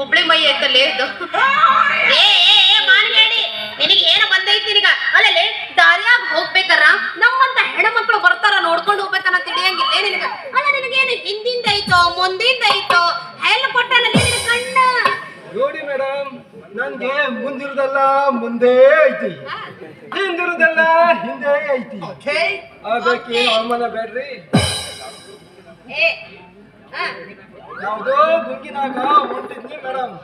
ಹುಬ್ಳಿ ಮೈ ಐತಲ್ಲಿ ಇದು ಏ ಏ ಏ ಮಾನಗೇಡಿ ನಿನಗೆ ಏನು ಬಂದೈತಿ ನಿನಗ? ಅಲ್ಲಲ್ಲಿ ದಾರಿಯಾಗ ಹೋಗ್ಬೇಕಾರ? ನಮ್ಮಂತ ಹೆಣ್ಮಕ್ಳು ಬರ್ತಾರ ನೋಡ್ಕೊಂಡು ಹೋಗ್ಬೇಕನ್ನ ತಿಳಿಯಂಗಿಲ್ಲ ನಿನಗ? ಅಲ್ಲ ನಿನಗೇನು ಹಿಂದಿಂದ ಐತೋ ಮುಂದಿಂದ ಐತೋ? ಹೆಲ್ ಕೊಟ್ಟಾನ ನಿನಗ ಕಣ್ಣ? ನೋಡಿ ಮೇಡಮ್ ನನ್ಗೆ ಮುಂದಿರುದಲ್ಲ ಮುಂದೆ ಐತಿ. ಹಿಂದಿರುದಲ್ಲ ಹಿಂದೆ ಐತಿ. ಅದಕ್ಕೆ ಅವಮಾನ ಬೇಡ್ರಿ. ಏ ಹಾ. ಯಾವ್ದೋ ಗುಂಗಿನಾಗ ಹೊಂಟಿದ್ನಿ ಮೇಡಮ್.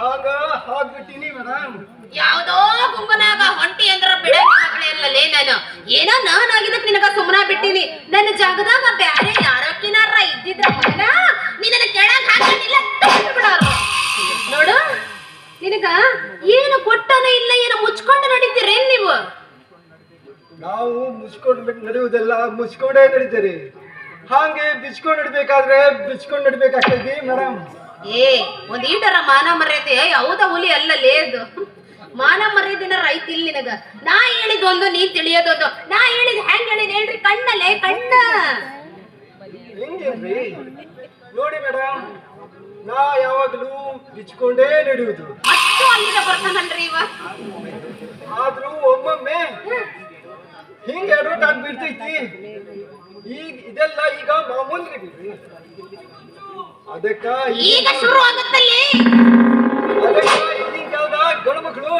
ಹಾಗ ಹಾಕ್ಬಿಟ್ಟಿನಿ ಮೇಡಮ್. ಯಾವ್ದೋ ಗುಂಪನಾಗ ಹೊಂಟಿ ಅಂದ್ರ ಬಿಡಲ್ಲೇ ನಾನು. ಏನೋ ನಾನ್ ಆಗಿದ್ದಕ್ ನಿನಗ ಸುಮ್ಮನ ಬಿಟ್ಟಿನಿ. ನನ್ನ ಜಾಗದಾಗ ಬ್ಯಾರೆ ಯಾರಕ್ಕಿನಾರ ಇದ್ದಿದ್ರ ಮಗನ? ನಿನ್ನ ಕೆಳಗ್ ಹಾಕಿಲ್ಲ ಬಿಡಾರು. ನೋಡು ನಿನಗ ಏನು ಕೊಟ್ಟನ ಇಲ್ಲ ಏನು ಮುಚ್ಕೊಂಡು ನಡೀತೀರೇನ್ ನೀವು? ನಾವು ಮುಚ್ಕೊಂಡು ಬಿಟ್ಟು ನಡೆಯುವುದೆಲ್ಲ ಮುಚ್ಕೊಂಡೇ ನಡೀತೀರಿ ಹಾಗೆ ಬಿಚ್ಕೊಂಡ್ ಇಡ್ಬೇಕಾದ್ರೆ ಬಿಚ್ಕೊಂಡ್ ಇಡ್ಬೇಕಾಗ್ತೈತಿ ಮೇಡಮ್ ಏ ಒಂದ್ ಈಟರ ಮಾನ ಮರ್ಯಾದೆ ಯಾವ್ದ ಹುಲಿ ಅಲ್ಲಲೇ ಅದು ಮಾನ ಮರ್ಯಾದಿನ ರೈತ ಇಲ್ಲಿ ನಿನಗ. ನಾ ಹೇಳಿದೊಂದು ನೀ ತಿಳಿಯೋದೊಂದು ನಾ ಹೇಳಿದ್ ಹೆಂಗ್ ಹೇಳಿದ್ ಹೇಳ್ರಿ ಕಣ್ಣಲ್ಲೇ ಕಣ್ಣ. ಹೆಂಗೇನ್ರಿ ನೋಡಿ ಮೇಡಮ್ ನಾ ಯಾವಾಗ್ಲೂ ಬಿಚ್ಕೊಂಡೇ ನಡೆಯುವುದು. ಅಷ್ಟು ಅಲ್ಲಿಗೆ ಬರ್ತಾನಲ್ರಿ ಇವ. ಆದ್ರೂ ಒಮ್ಮೊಮ್ಮೆ ಹಿಂಗ್ ಅಡ್ವರ್ಟ್ ಆಗ್ಬಿಡ್ತೈತಿ ಈಗ ಇದೆಲ್ಲ ಈಗ ಮಾಮೂಲಿ ಬಿಡ್ರಿ ಅದಕ್ಕ ಈಗ ಶುರು ಆಗುತ್ತಲ್ಲಿ ಗಂಡು ಮಕ್ಕಳು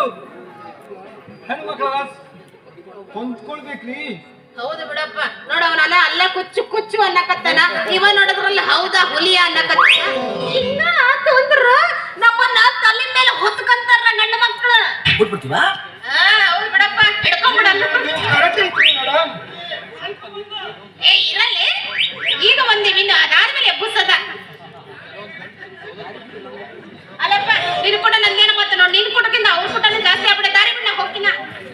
ಹೆಣ್ಮಕ್ಳ ಹೊಂದ್ಕೊಳ್ಬೇಕ್ರಿ ಹೌದು ಬಿಡಪ್ಪ. ನೋಡ ಅವನಲ್ಲ ಅಲ್ಲ ಕುಚ್ಚು ಕುಚ್ಚು ಅನ್ನಕತ್ತಾನ. ಇವ ನೋಡಿದ್ರಲ್ಲ ಹೌದಾ ಹುಲಿಯ ಅನ್ನಕತ್ತಾನ? ಇನ್ನ ಆತು ಅಂದ್ರ ನಮ್ಮನ್ನ ತಲೆ ಮೇಲೆ ಹೊತ್ಕಂತಾರ ಗಂಡ ಮಕ್ಳು ಬಿಟ್ಬಿಡ್ತೀವಾ ಆ ಹೌದು ಬಿಡಪ್ಪ ಹಿಡ್ಕೊಂಡ್ಬಿಡಲ್ಲ ಕರೆಕ್ಟ್ ಐತ್ರಿ ಮೇಡಮ್ ಏ ಇರಲಿ ಅದಾದ ಮೇಲೆ ಎಬ್ಬಿಸದ? ಅಲ್ಲಪ್ಪ ನೀನು ಕೂಡ ನಂದೇನು ಮತ್ತೆ ನೋಡಿ. ನೀನು ಕೊಡಕ್ಕಿಂತ ಅವ್ರ ಕೂಡ ಜಾಸ್ತಿ ಆಗ್ಬಿಟ್ಟೆ ದಾರಿ ಬಿಟ್ಟು ನಾ ಹೋಗ್ತೀನ?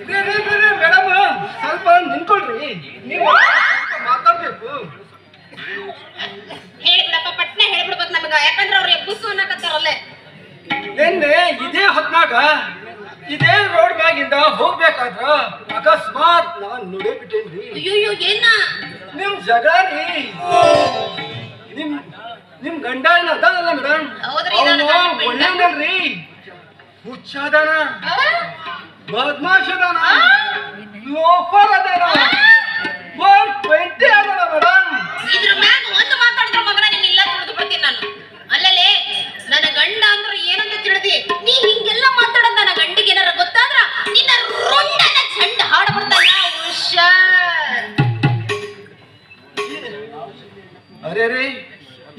ಮೇಡಮ್ ಸ್ವಲ್ಪ ನಿಂತ್ಕೊಳ್ರಿ. ನೀವು ಮಾತಾಡ್ಬೇಕು. ಹೇಳ್ಬಿಡಪ್ಪ ಪಟ್ನೆ ಹೇಳ್ಬಿಡ್ಬೇಕು ನಮಗ. ಯಾಕಂದ್ರೆ ಅವ್ರು ಎಬ್ಬಿಸು ಅನ್ನಕತ್ತಾರಲ್ಲೇ. ನಿನ್ನೆ ಇದೇ ಹೊತ್ನಾಗ ಇದೇ ರೋಡ್ ಮ್ಯಾಗಿಂದ ಹೋಗ್ಬೇಕಾದ್ರ ಅಕಸ್ಮಾತ್ ನಾನ್ ನುಡಿಬಿಟ್ಟೇನ್ರಿ. ಅಯ್ಯೋ ಏನ? ನಿಮ್ ಜಗಳ ರೀ ಗಂಡ ಏನ್ ಅದಾನಲ್ಲ ಮೇಡಮ್ ಹೌದ್ರಿ. ಒಳ್ಳೆಯದಲ್ರಿ ಹುಚ್ಚಾದಾನ. ಬದ್ಮಾಶ್ ಅದಾನ ಲೋಫರ್ ಅದಾನ ಒನ್ ಟ್ವೆಂಟಿ ಅದಾನ ಮೇಡಮ್ ಇದ್ರ ಮ್ಯಾಗ ಒಂದು ಮಾತಾಡಿದ್ರ ಮಗನ ನಿನ್ನ ಇಲ್ಲ ತಿಳಿದು ಬಿಡ್ತೀನಿ ನಾನು. ಅಲ್ಲಲೇ ನನ್ನ ಗಂಡ ಅಂದ್ರೆ ಏನಂತ ತಿಳಿದಿ? ನೀ ಹಿಂಗೆಲ್ಲ ಮಾತಾಡೋದ್ ನನ್ನ ಗಂಡಿಗೆ ಏನಾರ ಗೊತ್ತಾದ್ರ? ನಿನ್ನ ರುಂಡನ ಚಂಡ ಹಾಡು ಬಿಡ್ತಾನ ಹುಷಾರ್. ಅರೆ ರೀ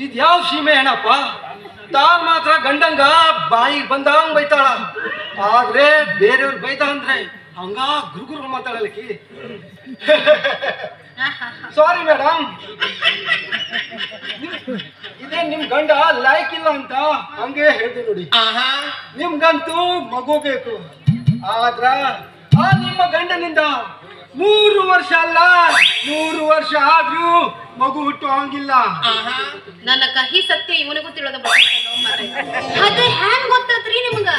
ಇದ್ ಯಾವ ಸೀಮೆ ಏನಪ್ಪ? ತಾ ಮಾತ್ರ ಗಂಡಂಗ ಬಾಯಿಗೆ ಬಂದಂಗ್ ಬೈತಾಳ. ಆದ್ರೆ ಬೇರೆಯವ್ರು ಬೈತ ಅಂದ್ರೆ ಹಂಗ ಗುರುಗುರು ಮಾತಾಡಲಿಕ್ಕೆ. ಸಾರಿ ಮೇಡಮ್ ಇದೇ ನಿಮ್ ಗಂಡ ಲೈಕ್ ಇಲ್ಲ ಅಂತ ಹಂಗೆ ಹೇಳ್ದೆ ನೋಡಿ. ನಿಮ್ಗಂತೂ ಮಗು ಬೇಕು. ಆದ್ರ ಆ ನಿಮ್ಮ ಗಂಡನಿಂದ ಮೂರು ವರ್ಷ ಅಲ್ಲ ನೂರು ವರ್ಷ ಆದ್ರೂ ಮಗು ಹುಟ್ಟು ಹಂಗಿಲ್ಲ. ನನ್ನ ಕಹಿ ಸತ್ಯ ಇವನಿಗೂ ತಿಳಿದ. ಅದೇ ಹ್ಯಾಂಗ್ ಗೊತ್ತಾತ್ರಿ ನಿಮ್ಗ?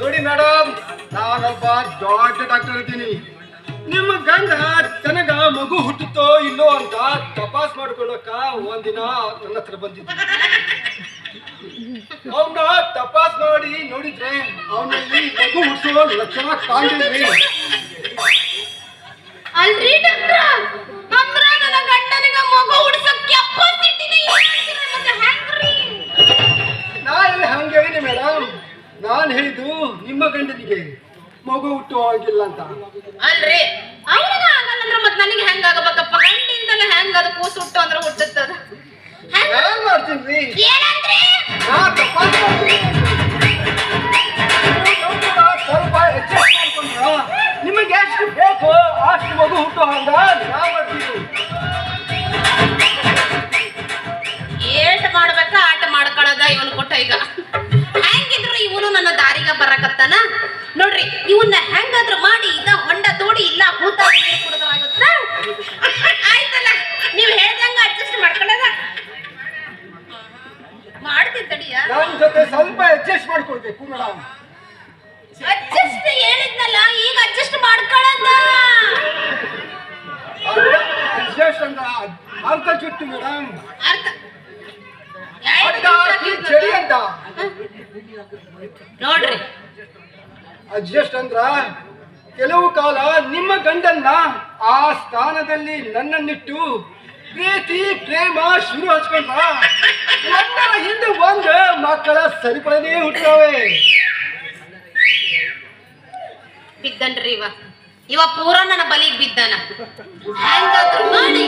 ನೋಡಿ ಮೇಡಮ್ ನಾನೊಬ್ಬ ದೊಡ್ಡ ಡಾಕ್ಟರ್ ಇದ್ದೀನಿ. ನಿಮ್ಮ ಗಂಡ ತನಗ ಮಗು ಹುಟ್ಟುತ್ತೋ ಇಲ್ಲೋ ಅಂತ ತಪಾಸ್ ಮಾಡ್ಕೊಳ್ಳೋಕ ಒಂದಿನ ನನ್ನ ಹತ್ರ ಬಂದಿದ್ದ. ಅವನ ತಪಾಸ್ ಮಾಡಿ ನೋಡಿದ್ರೆ ಅವನಲ್ಲಿ ಮಗು ಹುಟ್ಟಿಸೋ ಲಕ್ಷಣ ಕಾಣಿದ್ರಿ ಡಾಕ್ಟ್ರ ಅಂದ್ರ ನನ್ನ ಗಂಡನಿಗ ಮಗ ಇಲ್ಲ ಮತ್ತೆ ಹ್ಯಾಂಗ್ರಿ ನಾ ಇಲ್ಲಿ ಹಂಗೆ ಹೇಳಿನಿ ಮೇಡಮ್ ನಾನು ಹೇಳಿದ್ದು ನಿಮ್ಮ ಗಂಡನಿಗೆ ಮಗು ಹುಟ್ಟು ಆಗಿಲ್ಲ ಅಂತ. ಅಲ್ರಿ. ಅವನಿಗ ಆಗಲ್ಲ ಅಂದ್ರೆ ಮತ್ತೆ ನನಗೆ ಹೆಂಗ್ ಆಗಬೇಕಪ್ಪ? ಗಂಡಿಂದಲೇ ಹೆಂಗ್ ಅದು ಕೂಸು ಹುಟ್ಟು ಅಂದ್ರೆ ಹುಟ್ಟುತ್ತದ? ಹೆಂಗ್ ಏನ್ ಮಾಡ್ತೀನಿ ಏನಂದ್ರಿ? ನಾ ಮಾಡ್ತೀನಿ ಏಟ್ ಮಾಡ್ಬೇಕ ಆಟ ಮಾಡ್ಕೊಳ್ಳೋದ ಇವನು ಕೊಟ್ಟ ಈಗ. ಹೆಂಗಿದ್ರು ಇವನು ನನ್ನ ದಾರಿಗ ಬರಕತ್ತಾನ? ನೋಡ್ರಿ ಇವನ್ನ ಹೆಂಗಾದ್ರು ಮಾಡಿ ಇದ ಹೊಂಡ ತೋಡಿ ಇಲ್ಲ ನೀರ್ ಕುಡಿದ್ರಾಗುತ್ತ? ಆಯ್ತಲ್ಲ ನೀವ್ ಹೇಳ್ದಂಗ ಅಡ್ಜಸ್ಟ್ ಮಾಡ್ಕೊಳ್ಳೋದ ಮಾಡ್ತೀನಿ ತಡಿಯ. ಜೊತೆ ಸ್ವಲ್ಪ ಅಡ್ಜಸ್ಟ್ ಮಾಡ್ಕೊಳ್ಬೇಕು ಮೇಡಮ್ ಅಡ್ಜಸ್ಟ್ ಹೇಳಿದ್ನಲ್ಲ ಈಗ ಅಡ್ಜಸ್ಟ್ ಮಾಡ್ಕೊಳ್ಳೋದ ಚಳಿ ಅಂತ. ಅಂತ ನೋಡ್ರಿ. ಅಡ್ಜಸ್ಟ್ ಅಂದ್ರ ಕೆಲವು ಕಾಲ ನಿಮ್ಮ ಗಂಡನ್ನ ಆ ಸ್ಥಾನದಲ್ಲಿ ನನ್ನನ್ನಿಟ್ಟು ಪ್ರೀತಿ ಪ್ರೇಮ ಶುರು ಹಚ್ಕೊಂಡ್ರ. ಒಂದರ ಹಿಂದೆ ಒಂದು ಮಕ್ಕಳ ಸರಿಪಡದೇ ಹುಟ್ಟವೆ ಬಿದ್ದನ್ರಿ ಇವ. ಇವ ಪೂರ ನನ್ನ ಬಲಿಗೆ ಬಿದ್ದಾನ. ಹೆಂಗಾದ್ರೂ ಮಾಡಿ,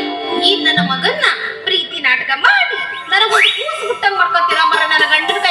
ಈ ನನ್ನ ಮಗನ್ನ ಪ್ರೀತಿ ನಾಟಕ ಮಾಡಿ, ನನಗೊಂದು ಕೂಸು ಹುಟ್ಟಂಗ್ ಮಾಡ್ಕೊತೀರ ಮರ, ನನ್ನ ಗಂಡನ